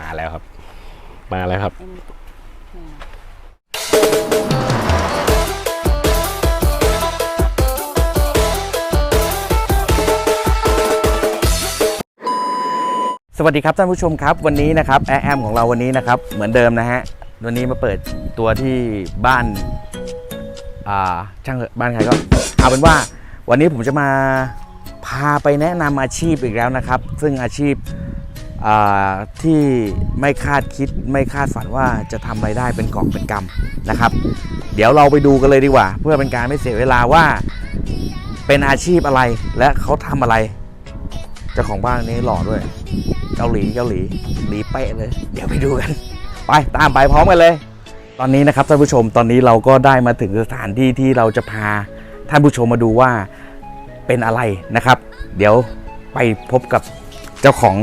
มาแล้วครับ มาแล้วครับ สวัสดีครับท่านผู้ชมครับ วันนี้นะครับแอแอมของเราวันนี้นะครับ เหมือนเดิมนะฮะวันนี้มาเปิดตัวที่บ้านอ่าช่างบ้านใครก็เอาเป็นว่าวันนี้ผมจะมาพาไปแนะนำอาชีพอีกแล้วนะครับ ซึ่งอาชีพ ที่ไม่คาดคิดไม่คาดฝันว่าจะทำรายได้เป็นกอบเป็นกำนะครับ เดี๋ยวเราไปดูกันเลยดีกว่า เพื่อเป็นการไม่เสียเวลาว่าเป็นอาชีพอะไรและเขาทำอะไรเจ้าของบ้านนี้หล่อด้วย เกาหลีเกาหลีหลีเป๊ะเลย เดี๋ยวไปดูกัน ไปตามไปพร้อมกันเลย ตอนนี้นะครับท่านผู้ชมตอนนี้เราก็ได้มาถึงสถานที่ที่เราจะพาท่านผู้ชมมาดูว่าเป็นอะไรนะครับ เดี๋ยวไปพบกับเจ้าของ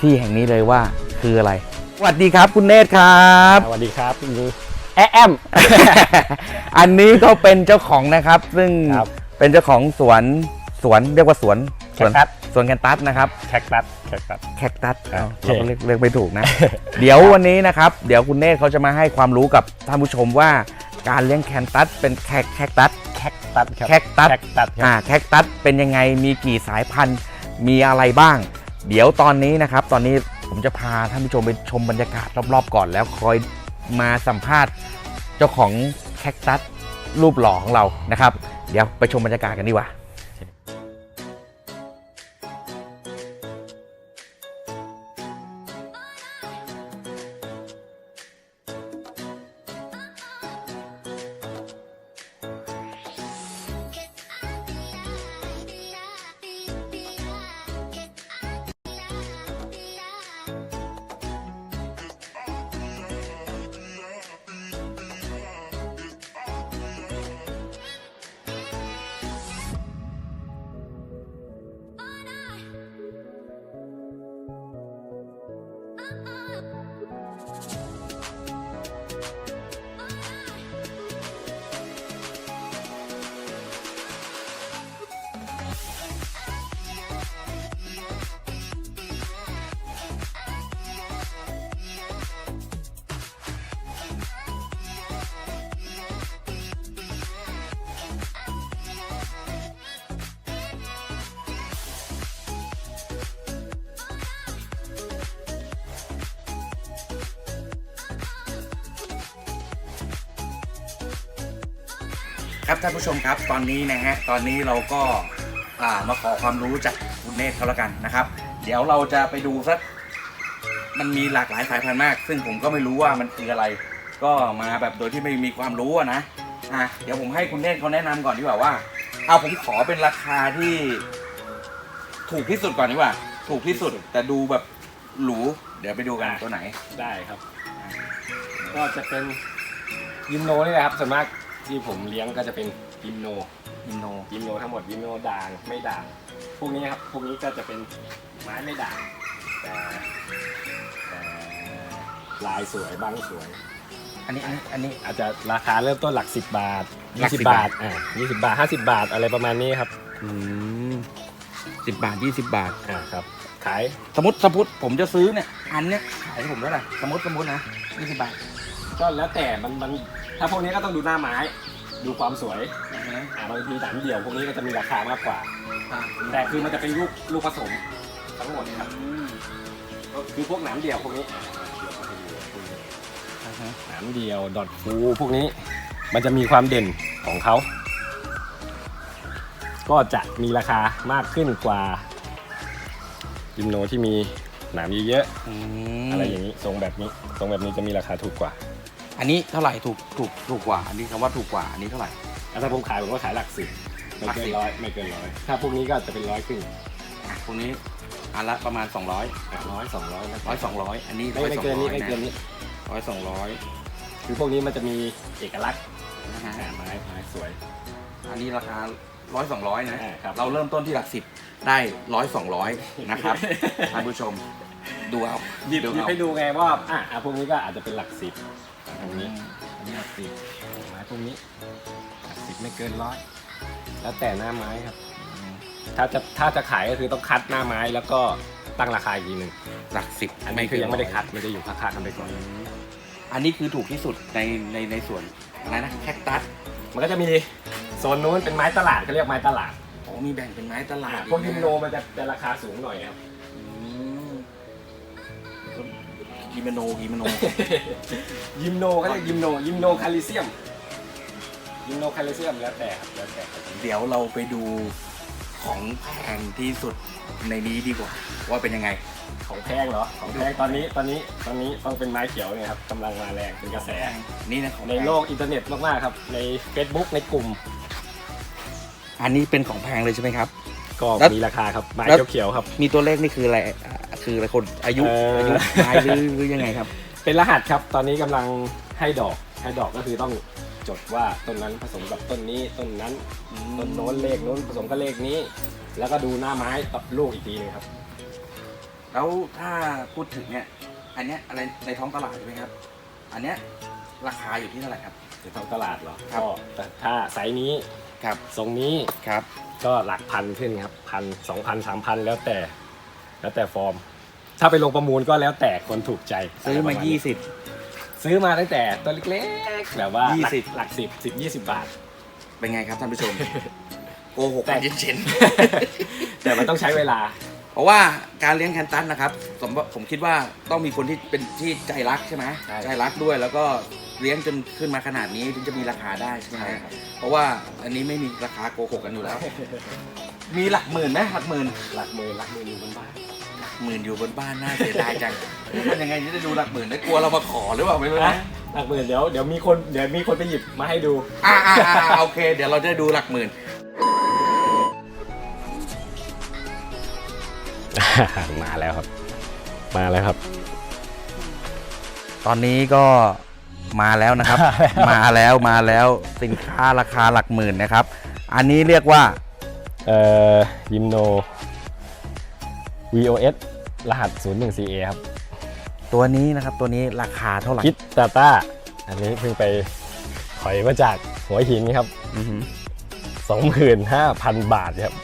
ที่แห่งนี้เลยว่าคืออะไร สวัสดีครับคุณเนตรครับ สวัสดีครับนี่แอแอม อันนี้ก็เป็นเจ้าของนะครับ ซึ่งครับเป็นเจ้าของสวนสวนเรียกว่าสวนสวนแคคตัส สวนแคนตัสนะครับ แคคตัสแคคตัส แคคตัสครับเราก็เรียกเรียกไม่ถูกนะ เดี๋ยววันนี้นะครับ เดี๋ยวคุณเนธเขาจะมาให้ความรู้กับท่านผู้ชมว่าการเลี้ยงแคนตัสเป็นแคคแคคตัส แคคตัสครับแคคตัส แคคตัสคอ่ารับแคคตัสเป็นยังไงมีกี่สายพันธุ์มีอะไรบ้าง เดี๋ยวตอนนี้นะครับ ตอนนี้ผมจะพาท่านผู้ชมไปชมบรรยากาศรอบๆ ก่อน แล้วคอยมาสัมภาษณ์เจ้าของแคคตัสรูปหล่อของเรานะครับ เดี๋ยวไปชมบรรยากาศกันดีกว่า ครับท่านผู้ชมครับตอนนี้นะฮะตอนนี้เราก็ามาขอความรู้จากคุณเนธเขาแล้วกันนะครับ เดี๋ยวเราจะไปดูสักมันมีหลากหลายสายพันธุ์มาก ซึ่งผมก็ไม่รู้ว่ามันคืออะไร ก็มาแบบโดยที่ไม่มีความรู้นะอะเดี๋ยวผมให้คุณเนธเขาแนะนำก่อนดีกว่าว่าเอาผมขอเป็นราคาที่ ถูกที่สุดก่อนดีกว่า ถูกที่สุดแต่ดูแบบหรูเดี๋ยวไปดูกันตัวไหนได้ครับ ก็จะเป็นยิมโนนี่แหละครับส่วนมาก ที่ผมเลี้ยงก็จะเป็นยิมโนอินโนยิมโนทั้งหมดยิมโนด่างไม่ด่างพวกนี้ครับพวกนี้ก็จะเป็นไม้ไม่ด่างแต่แต่ลายสวยบางสวย อันนี้อันนี้อันนี้ อาจจะราคาเริ่มต้นหลัก 10 บาท หลัก20 10 บาทอ่า20 บาท 50 บาทอะไรประมาณนี้ครับอืมสิบบาทยี่สิบบาท อ่าครับขายสมมติสมมติผมจะซื้อเนี่ย อันเนี้ยขายให้ผมเท่าไหร่สมมติสมมตินะยี่สิบบาท ก็แล้วแต่มันมัน ถ้าพวกนี้ก็ต้องดูหน้าไม้ ดูความสวยอ่าบางทีหนามเดี่ยวพวกนี้ก็จะมีราคามากกว่า แต่คือมันจะเป็นลูกลูกผสมทั้งหมดครับก็คือพวกหนามเดี่ยวพวกนี้หนามเดี่ยวดอทฟูพวกนี้ มันจะมีความเด่นของเขา ก็จะมีราคามากขึ้นกว่ายิมโนที่มีหนามเยอะๆอะไรอย่างนี้ทรงแบบนี้ทรงแบบนี้จะมีราคาถูกกว่า อันนี้เท่าไหร่ถูกถูกถูกกว่า อันนี้คำว่าถูกกว่าอันนี้เท่าไหร่แล้วถ้าผมขายผมก็ขายหลักสิบไม่หลักเกิสินบร้อยไม่เกินร้อยถ้าพวกนี้ก็จะเป็นร้อยขึ้นอะพวกนี้อันละประมาณ 200 ร้อยสองร้อยร้อยสองร้อยอันนี้ไม่ร้อยไม่สองเกินร้อนี้ยไม่เกินนะนี้ร้อยสองร้อยคือพวกนี้มันจะมีเอกลักษณ์นะฮะอ่าไม้ไม้สวย อันนี้ราคาร้อยสองร้อยนะอ่าครับ เราเริ่มต้นที่หลักสิบได้ร้อยสองร้อยนะครับท่านผู้ชมดูเอาหยิบดูหยิบเอาให้ดูไงว่าอะอะพวกนี้ก็อาจจะเป็นหลักสิบ ตรงนี้อืมอันนี้หลักสิบไม้พวกนี้หลักสิบไม่เกินร้อยแล้วแต่หน้าไม้ครับ ถ้าจะถ้าจะขายก็คือต้องคัดหน้าไม้แล้วก็ตั้งราคาอีกทีหนึ่งหลักสิบอันนี้คือยังไม่ได้คัดไม่ได้อยู่ค่าๆกันไปก่อน อันนี้คือถูกที่สุดในในในส่วนอะไรนะแคคตัสมันก็จะมีโซนนู้นเป็นไม้ตลาดเขาเรียกไม้ตลาดโอ้มีแบ่งเป็นไม้ตลาดพวกยิมโนมันจะจะราคาสูงหน่อยครับ กิโมโนกิโมโนยิมโนเขาเรียกยิมโนยิมโนคาลิเซียมยิมโนคาลิเซียมแล้วแต่ครับแล้วแต่เดี๋ยวเราไปดูของแพงที่สุดในนี้ดีกว่า ว่าเป็นยังไง ของแพงเหรอของแพงตอนนี้ตอนนี้ตอนนี้ต้องเป็นไม้เขียวเนี่ยครับกำลังมาแรงเป็นกระแส นี่นะของในโลกอินเทอร์เน็ตมากๆครับ ใน Facebook ในกลุ่มอันนี้เป็นของแพงเลยใช่ไหมครับ ก็แล้วมีราคาครับไม้แล้ว เขียวๆครับ มีตัวเลขนี่คืออะไรอ่า คืออะไรคนอายุเอ่ออ อายุไม้หรือหรือยังไงครับ เป็นรหัสครับตอนนี้กำลังให้ดอกให้ดอกก็คือต้องจดว่าต้นนั้นผสมกับต้นนี้ต้นนั้นต้นโน้นเลขโน้นผสมกับเลขนี้ แล้วก็ดูหน้าไม้กับลูกอีกทีหนึงครับ แล้วถ้าพูดถึงเนี่ย อันเนี้ยอะไรในท้องตลาดใช่ไหมครับ อันเนี้ยราคาอยู่ที่เท่าไหร่ครับ ในท้องตลาดเหรอครับ ก็แต่ถ้าไซส์นี้ครับ ทรงนี้ครับ ก็หลักพันขึ้นครับพันสองพันสามพันแล้วแต่ แล้วแต่ฟอร์ม ถ้าไปลงประมูลก็แล้วแต่คนถูกใจซื้อมาะไรประณนี้20 ซื้อมาตั้งแต่ตัวเล็กๆแบบว่าหลักยี่สิบ หลักสิบสิบยี่สิบบาท เป็นไงครับท่านผู้ชม โกหกแต่ กันเย็นแต่มันต้องใช้เวลา ๆเพราะว่าการเลี้ยงแคนตัสนะครับผมว่าผมคิดว่าต้องมีคนที่เป็นที่ใจรักใช่ไหมใช่ใจรักด้วยแล้วก็เลี้ยงจนขึ้นมาขนาดนี้ถึงจะมีราคาได้ใช่ไหมใช่ฮะครับ เพราะว่าอันนี้ไม่มีราคาโกหกกันอยู่แล้ว มีหลักหมื่นไหมหลักหมื่นหลักหมื่นหลักหมื่นอยู่บนบ้านหมื่นอยู่บนบ้านน่าเสียดายจังมันยังไงจะได้ดูหลักหมื่นได้กลัวเรามาขอหรือเปล่าไม่รู้นะหลักหมื่นเดี๋ยวเดี๋ยวมีคนเดี๋ยวมีคนไปหยิบมาให้ดูอ่าอ่าอ่าโอเค เดี๋ยวเราจะได้ดูหลักหมื่นมาแล้วครับ มาแล้วครับ ตอนนี้ก็มาแล้วนะครับ มาแล้วมาแล้วสินค้าราคาหลักหมื่นนะครับ อันนี้เรียกว่า เอ่อยิมโน VOS รหัส 01CA ครับ ตัวนี้นะครับตัวนี้ราคาเท่าไหร่คิดตาต้า อันนี้เพิ่งไปถอยมาจากหัวหินครับ อือหือ 25,000 บาทครับ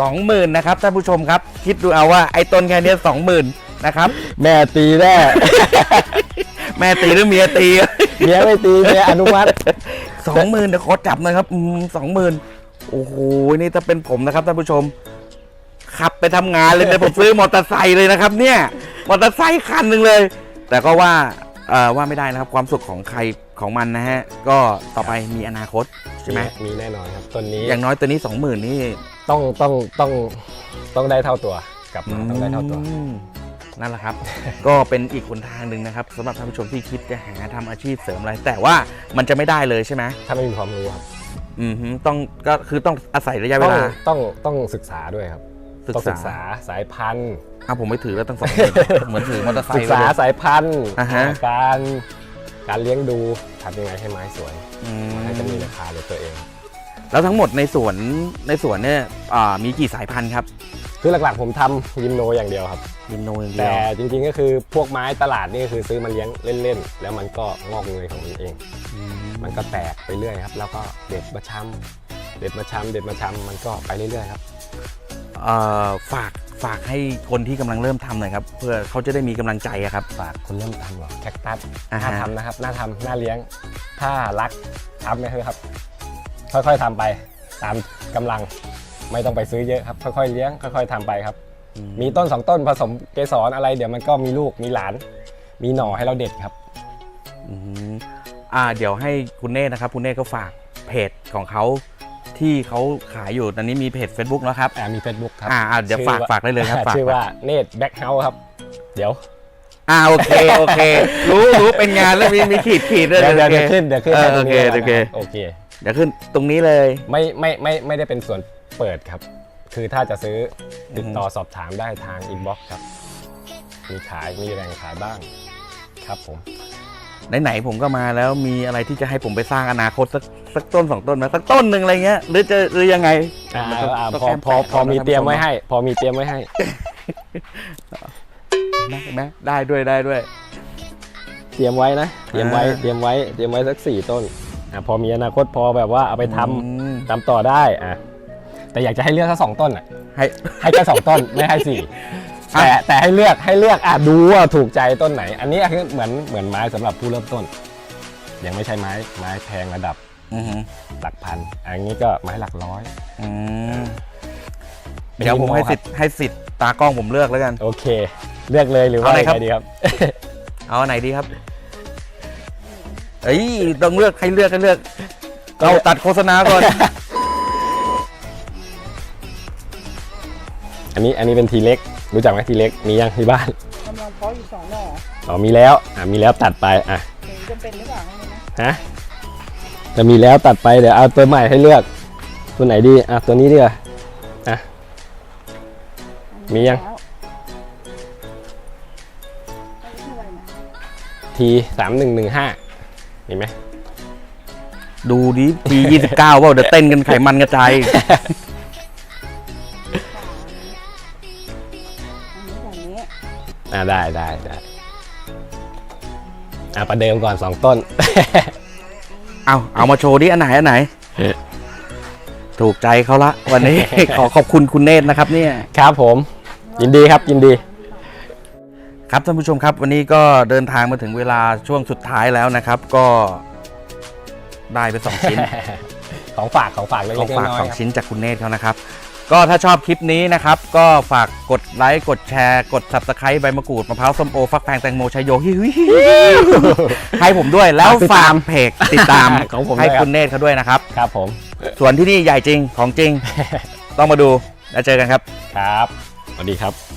สองหมื่นนะครับท่านผู้ชมครับ คิดดูเอาว่าไอ้ต้นแค่เนี้สองหมื่นนะครับ แม่ตีแน่ แม่ตีหรือเมียตี เมียไม่ตี เมียอนุมัติ สองหมื่นเดี๋ยวขอจับหน่อยครับสองหมื่น โอ้โหนี่ถ้าเป็นผมนะครับท่านผู้ชม ขับไปทำงานเลยเนี่ยผมซื้อมอเตอร์ไซค์เลยนะครับ เนี่ยมอเตอร์ไซค์คันหนึ่งเลย แต่ก็ว่าเอ่อว่าไม่ได้นะครับความสุขของใครของมันนะฮะ ก็ต่อไปมีอนาคตใช่ไหมมีแน่นอนครับต้นนี้อย่างน้อยตัวนี้สองหมื่นนี่ต้องต้องต้องต้องได้เท่าตัวกลับมาต้องได้เท่าตัว อืมนั่นแหละครับ ก็เป็นอีกหนทางหนึ่งนะครับสำหรับท่านผู้ชมที่คิดจะหาทำอาชีพเสริมอะไร แต่ว่ามันจะไม่ได้เลยใช่ไหมถ้าไม่มีความรู้ครับ อืมฮึต้องก็คือต้องอาศัยระยะเวต้องลา ต้องต้องศึกษาด้วยครับศึกต้องษาศึกษาสายพันธุ์ อะผมไม่ถือแล้วตั้งสองหมื่นเหมือนถือมอเตอร์ไซศึกค์ษาเลย สายพันธุ์อ่าฮะ การการเลี้ยงดูทำยังไงให้ไม้สวย อืมให้จะมีราคาในตัวเอง แล้วทั้งหมดในสวนในสวนเนี่ยอ่ามีกี่สายพันธุ์ครับ คือหลักๆผมทำยิมโนอย่างเดียวครับวินโนอย่างเดีแต่ยวจริงๆก็คือพวกไม้ตลาดนี่คือซื้อมาเลี้ยงเล่นๆ แล้วมันก็งอกเงยของมันเอง อืมมันก็แตกไปเรื่อยครับ แล้วก็เด็ดมาช้ำเด็ดมาช้ำเด็ดมาช้ำมันก็ไปเรื่อยๆครับ เอ่อฝากฝากให้คนที่กำลังเริ่มทำหน่อยครับ เพื่อเขาจะได้มีกำลังใจอะครับ ฝากคนเริ่มทำหรอแคคตัสอ่าฮะ น่าทำนะครับน่าทำน่าเลี้ยง ถ้ารักทำไปเถอะครับ ค่อยๆทำไปตามกำลัง ไม่ต้องไปซื้อเยอะครับ ค่อยๆเลี้ยงค่อย ๆทำไปครับอืมีต้นสองต้นผสมเกสรอะไร เดี๋ยวมันก็มีลูกมีหลาน มีหน่อให้เราเด็ดครับ อืมอ่าเดี๋ยวให้คุณเนธนะครับ คุณเนธก็ฝากเพจของเขาที่เขาขายอยู่ตอนนี้มีเพจ Facebook แล้วครับ อ่ามี Facebook ครับอ่าอ่าเดี๋ยวฝากชื่อฝากได้เลยครับฝาก ชื่อว่าเนตแบ็คเฮาส์ครับ เดี๋ยวอ่าโอเคโอเค รู้รู้เป็นงานแล้วมีมีขีดขีดด้วยเดี๋ยวเดี๋ยวโอเดี๋ยวเคขึ้นเดี๋ยวขึ้นเออให้ตรงนี้โอเคแล้วกันโอเคโอเค เดี๋ยวขึ้นตรงนี้เลย ไม่ไม่ไม่ไม่ได้เป็นส่วน เปิดครับ คือถ้าจะซื้อติดต่อสอบถามได้ทางอินบ็อกซ์ครับ มีขายมีแรงขายบ้างครับผม ไหนๆผมก็มาแล้วมีอะไรที่จะให้ผมไปสร้างอนาคตสักสักต้นสองต้นไหมสักต้นหนึ่งอะไรเงี้ยหรือจะหรือยังไงอ่ามันก็อ่าก็พอแค่พอพอมีแปลกๆเตรียมไว้นะให้ พอมีเตรียมไว้ให้เห็นไหมได้ด้วยได้ด้วย เตรียมไว้นะเตรียมไว้อ่าเตรียมไว้เตรียมไว้สักสี่ต้นอะพอมีอนาคตพอแบบว่าเอาไปทำอืมทำต่อได้อะ แต่อยากจะให้เลือกแค่สองต้นอะให้ให้แค่สองต้น ไม่ให้สี่อะแต่แต่ให้เลือกให้เลือกอะดูว่าถูกใจต้นไหน อันนี้คือเหมือนเหมือนไม้สำหรับผู้เริ่มต้น ยังไม่ใช่ไม้ไม้แพงระดับอือหือหลักพัน อันนี้ก็ไม้หลักร้อยอืมเดี๋ยวผมให้สิทธิ์ให้สิทธิ์ตากล้องผมเลือกแล้วกัน โอเค เลือกเลยหรือว่าเอาไหนครับยังไงดีครับ เอาอันไหนดีครับเอ้ยต้องเลือกให้เลือกให้เลือกก็เอาตัดโฆษณาก่อน อันนี้อันนี้เป็นทีเล็ก รู้จักไหมทีเล็ก มียังที่บ้านกำลังเพาะอยู่สองหน่ออ๋อมีแล้ว อะมีแล้วตัดไป อะถึงจะเป็นหรือเปล่าไม่รู้นะฮะ จะมีแล้วตัดไป เดี๋ยวเอาตัวใหม่ให้เลือก ตัวไหนดี อะตัวนี้ดีกว่า อะ มียังแล้วอันนี้เท่าไหร่นะทีสามหนึ่งหนึ่งห้ามีไหมดูดิปียี่สิบเก้าว่าเดี๋ยวเต้นกันไขมันกระจาย อะได้ได้ได้อะประเดิมก่อนสองต้น เอาเอามาโชว์ดิอันไหนอันไหน ถูกใจเขาละ วันนี้ ขอขอบคุณคุณเนตรนะครับ เนี่ย ครับผม ยินดีครับยินดี ครับท่านผู้ชมครับ วันนี้ก็เดินทางมาถึงเวลาช่วงสุดท้ายแล้วนะครับ ก็ได้ไปสองชิ้น ของฝากของฝากเล็กของๆฝากน้อยสองๆครับ ชิ้นจากคุณเนตรเขานะครับ ก็ถ้าชอบคลิปนี้นะครับ ก็ฝากกดไลค์กดแชร์ กด subscribe ใบมะกรูดมะพร้าวส้มโอ ฟักแฟงแตงโมชัยโยฮิวิให้ผมด้วยแล้วฝากเพจติดตามของผมให้ด้วยครับคุณเนตรเขาด้วยนะครับ ครับผม ส่วนที่นี่ใหญ่จริงของจริง ต้องมาดูแล้วเจอกันครับ ครับสวัสดีครับ